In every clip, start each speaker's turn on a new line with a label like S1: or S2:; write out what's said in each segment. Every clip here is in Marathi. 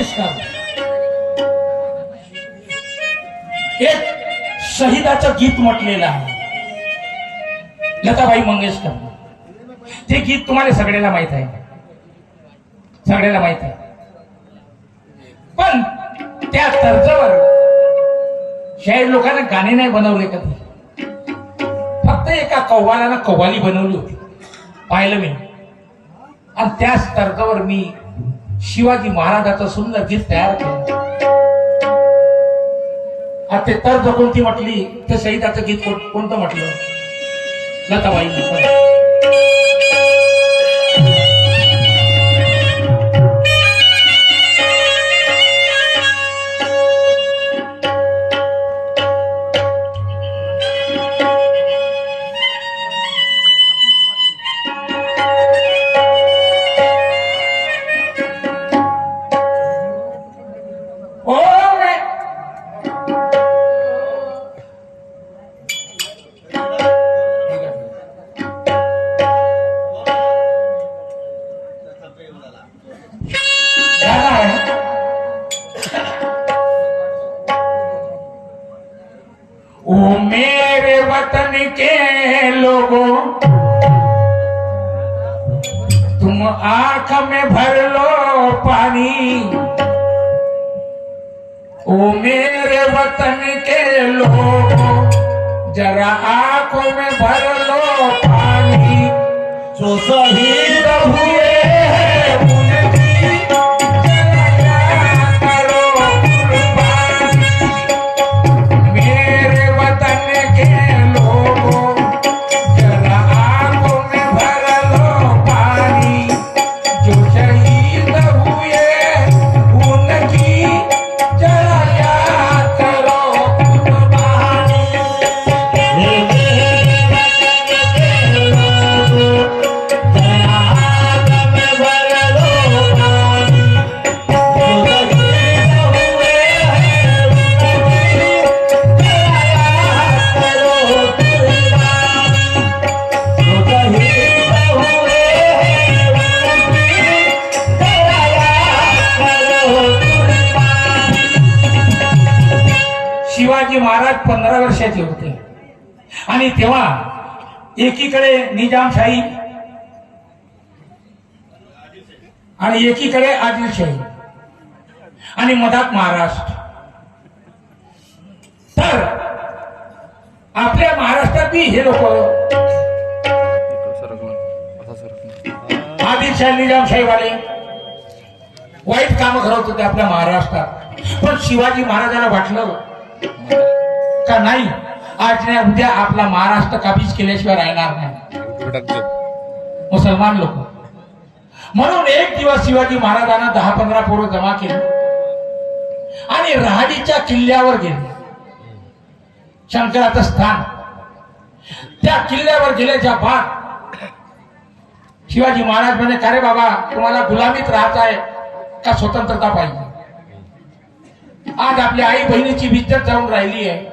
S1: मंगेशकर एक शहीदाचं गीत म्हटलेलं आहे. लताबाई मंगेशकर. ते गीत तुम्हाला सगळ्याला माहीत आहे. सगळ्याला माहीत आहे. पण त्या तर्जावर शाहीर लोकांना गाणे नाही बनवले कधी. फक्त एका कव्वालाला कव्वाली बनवली होती. पाहिलं मी. आणि त्याच तर्जावर मी शिवाजी महाराजाचं सुंदर गीत तयार केलं. आता ते तर कोणती म्हटली? तर शहीदाचं गीत कोण- कोणतं म्हटलं? लताबाई ओ मेरे वतन के लोगों, तुम आँख में भर लो पानी। ओ मेरे वतन के लोगों, जरा आँखों में भर लो पानी। जो सही हुए महाराज पंधरा वर्षाचे होते. आणि तेव्हा एकीकडे निजामशाही आणि एकीकडे आदिलशाही आणि मधात महाराष्ट्र. तर आपल्या महाराष्ट्रातही हे लोक आदिलशाही निजामशाही वाले वाईट काम करत होते आपल्या महाराष्ट्रात. पण शिवाजी महाराजांना वाटलं का नाही. आज नाही उद्या आपला महाराष्ट्र काबीज केल्याशिवाय राहणार नाही. मुसलमान लोक. म्हणून एक दिवस शिवाजी महाराजांना दहा पंधरा पोरं जमा केली. आणि रहाडीच्या किल्ल्यावर गेले. शंकराचं स्थान. त्या किल्ल्यावर गेल्याच्या बाद शिवाजी महाराज म्हणे का रे बाबा तुम्हाला गुलामीत राहत आहे? का स्वतंत्रता पाहिजे? आज आपल्या आई बहिणीची विद्यत जाऊन राहिली आहे.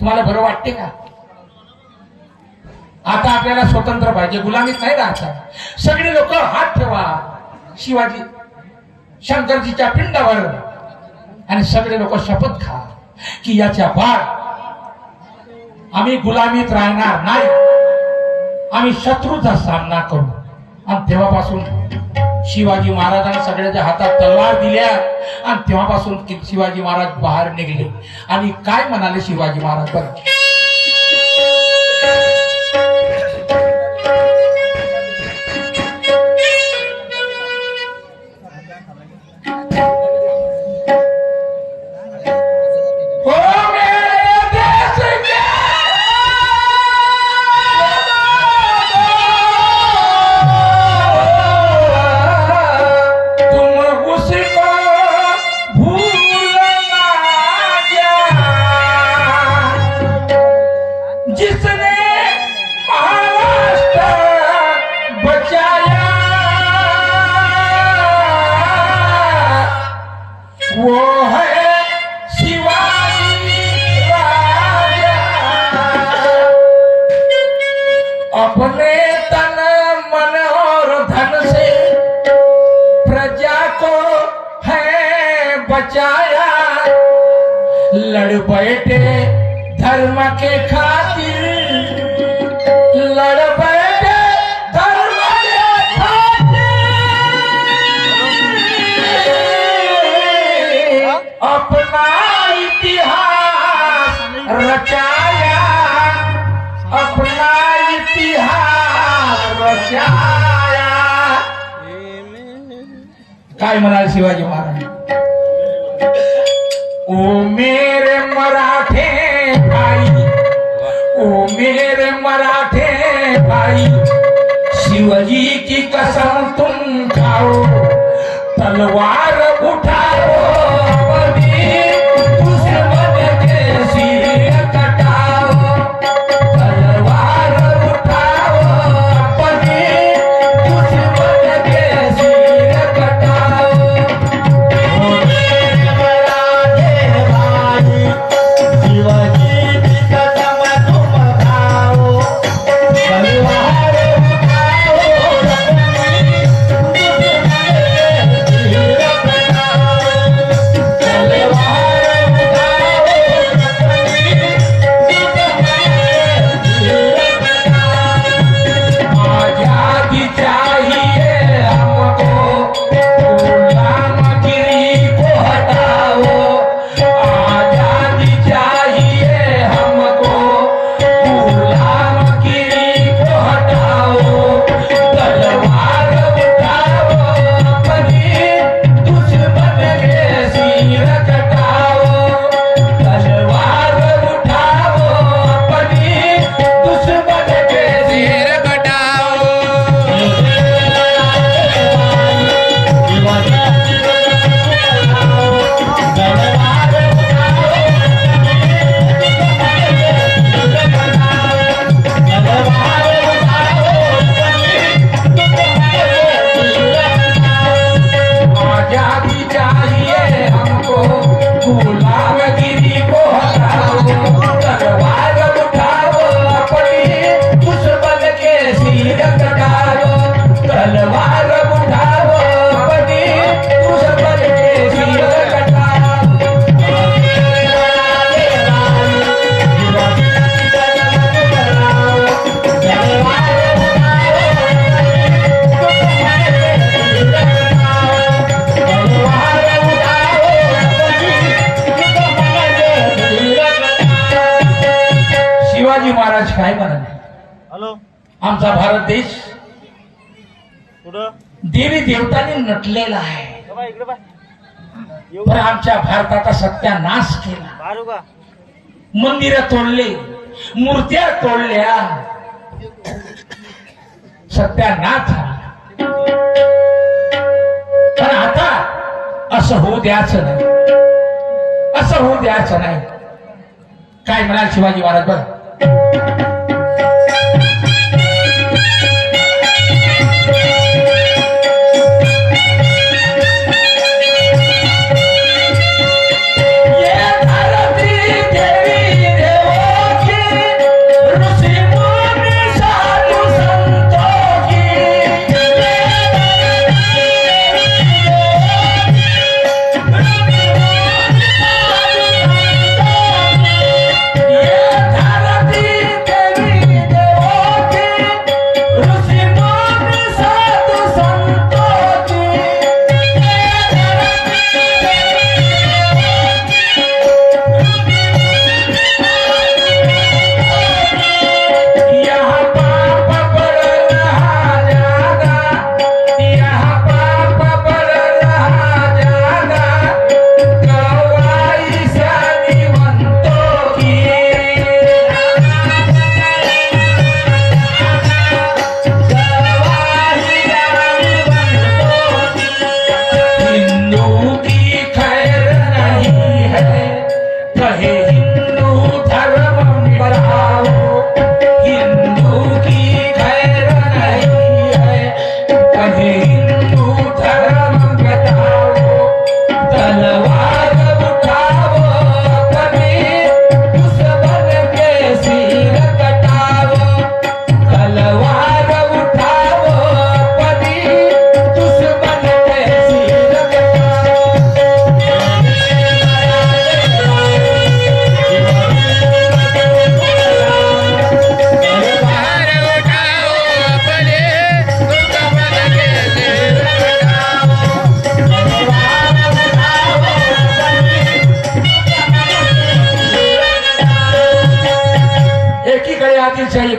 S1: तुम्हाला बरं वाटते का? आता आपल्याला स्वतंत्र पाहिजे. गुलामीत नाही राहायचा. सगळे लोक हात ठेवा. शिवाजी शंकरजीच्या पिंडावर. आणि सगळे लोक शपथ खा की याच्या बाद आम्ही गुलामीत राहणार नाही. आम्ही शत्रूचा सामना करू. आणि तेव्हापासून शिवाजी महाराजांनी सगळ्याच्या हातात तलवार दिल्या. आणि तेव्हापासून शिवाजी महाराज बाहेर निघले. आणि काय म्हणाले शिवाजी महाराज? बचाया लड़ बैठे धर्म के खातिर। लड़ बैठे धर्म के खातिर। अपना इतिहास रचाया। अपना इतिहास रचाया। काय म्हणाल शिवाजी महाराज? ओ मेरे मराठे भाई ओ मेरे मराठे भाई शिवजी की कसम तुम खाओ. तलवार उठाओ. महाराज काय म्हणाले
S2: हॅलो.
S1: आमचा भारत देश देवी देवतांनी नटलेला आहे.
S2: इकडे येऊ
S1: पण आमच्या भारताचा सत्यानाश केला.
S2: बाहेर का
S1: मंदिर तोडले मूर्त्या तोडल्या. सत्यानाश झाला. पण आता असं होऊ द्यायचं नाही. असं होऊ द्यायचं नाही. काय म्हणाल शिवाजी महाराज बघ Thank you.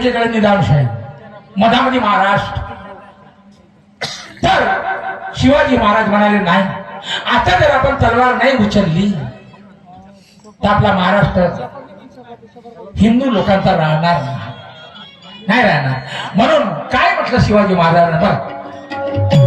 S1: एकीकडे निजामशाही मधामध्ये महाराष्ट्र तर शिवाजी महाराज म्हणाले नाही आता जर आपण तलवार नाही उचलली तर आपला महाराष्ट्र हिंदू लोकांचा राहणार नाही. राहणार. म्हणून काय म्हटलं शिवाजी महाराजांना? बघ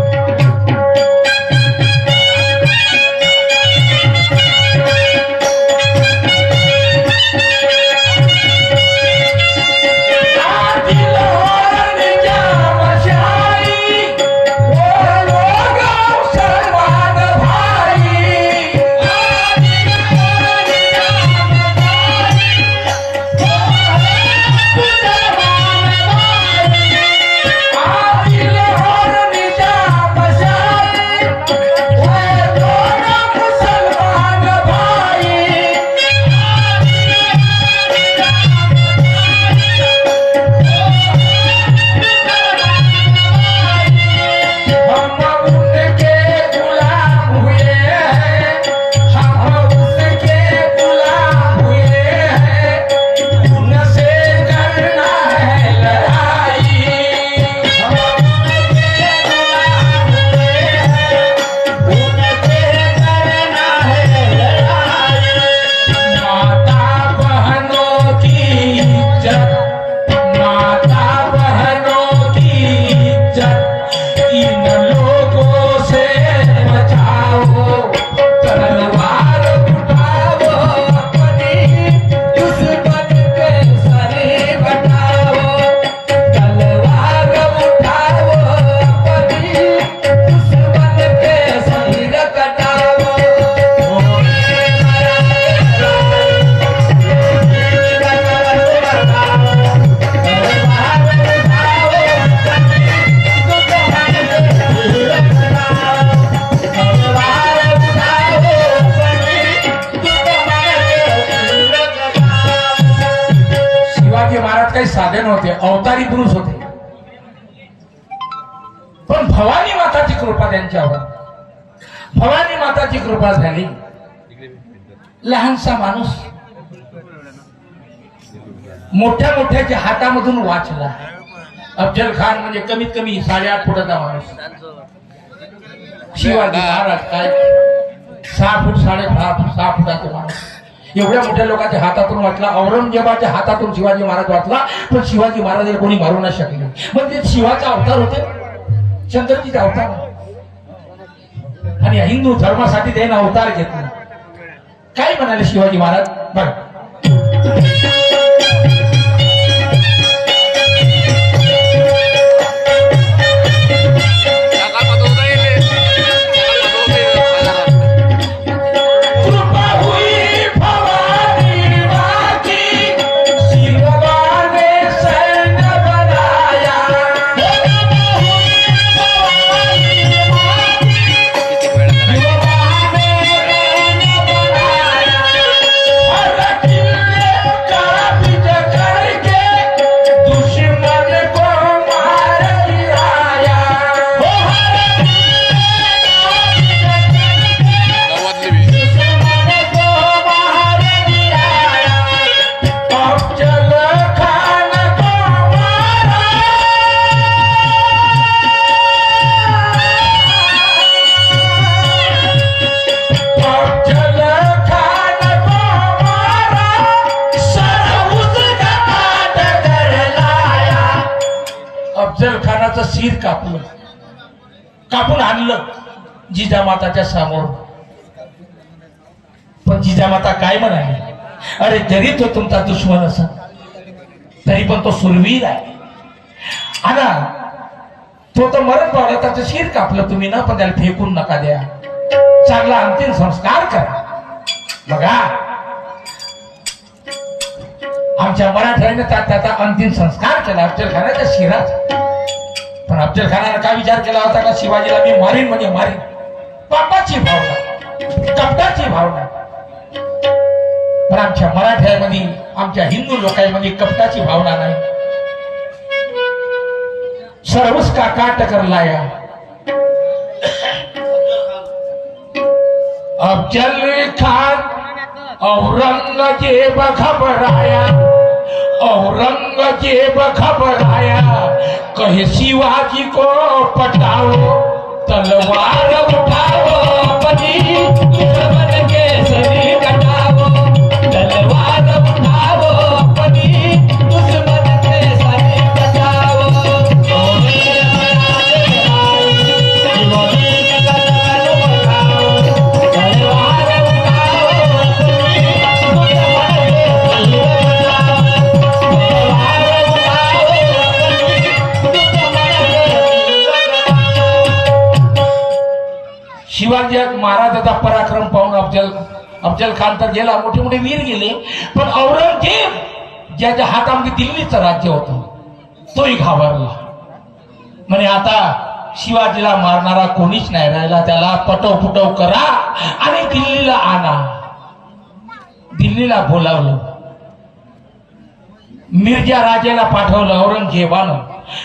S1: कृपा त्यांच्यावर भवानी माताची कृपा झाली. लहानसा माणूस. मोठ्या मोठ्याच्या हातामधून वाचला. अफजल खान म्हणजे कमीत कमी साडेआठ फुटाचा माणूस. शिवाजी महाराज काय? सहा फूट साडे सहा फूट सहा फुटाचा माणूस. एवढ्या मोठ्या लोकांच्या हातातून वाचला. औरंगजेबाच्या हातातून शिवाजी महाराज वाचला. पण शिवाजी महाराजाला कोणी मारू नाही शकले. म्हणजे शिवाचा अवतार होते. चंद्रजीचा अवतार. आणि हिंदू धर्मासाठी त्यांना अवतार घेतला. काय म्हणाले शिवाजी महाराज? बघा. जिजामाताच्या समोर. पण जिजामाता काय म्हणाली? अरे जरी तो तुमचा दुश्मन असा तरी पण तो सुरवीर आहे. आना तो तर मरण पावला त्याचं शिर कापलं तुम्ही ना पण त्याला फेकून नका द्या. चांगला अंतिम संस्कार करा. बघा. आमच्या मराठ्याने त्याचा अंतिम संस्कार केला अफजल खानाच्या शिराचा पण अफजल खानानं काय विचार केला होता का शिवाजीला मी मारीन म्हणजे मारीन. पापाची भावना कपटाची भावना. पण आमच्या मराठ्यामध्ये आमच्या हिंदू लोकांमध्ये कपटाची भावना नाही. सर्वच का काट कर लाया अफजल खान औरंगजेब घबराया औरंगजेब घबराया. कहे शिवाजी को पटाओ तलवार उठाओ अपनी अफजल खान तर गेला मोठे मोठे वीर गेले पण औरंगजेब ज्याच्या हातामध्ये दिल्लीचं राज्य होत तोही घाबरला. म्हणे आता शिवाजीला मारणारा कोणीच नाही राहिला त्याला पटव पुटव करा आणि दिल्लीला आणा. दिल्लीला बोलावलं. मिर्जा राजेला पाठवलं औरंगजेबानं.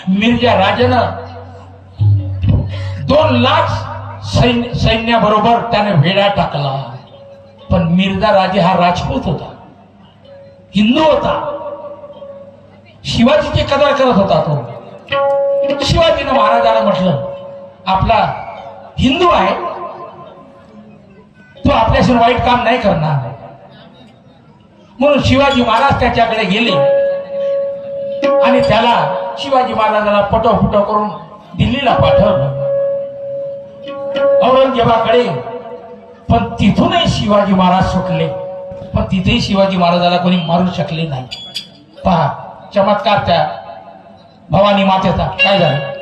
S1: मिर्जा राजेनं दोन लाख सैन्य सैन्याबरोबर त्याने वेढा टाकला. पण मिर्झा राजे हा राजपूत होता. हिंदू होता. शिवाजीची कदर करत होता तो. शिवाजीनं महाराजाला म्हटलं आपला हिंदू आहे. तो आपल्याशी वाईट काम नाही करणार. म्हणून शिवाजी महाराज त्याच्याकडे गेले. आणि त्याला शिवाजी महाराजाला पटव फुटव करून दिल्लीला पाठवलं. औरंगजेबाकडे पण तिथूनही शिवाजी महाराज सुटले. पण तिथेही शिवाजी महाराजाला कोणी मारू शकले नाही. पहा चमत्कार त्या भवानी मातेचा. काय झालं?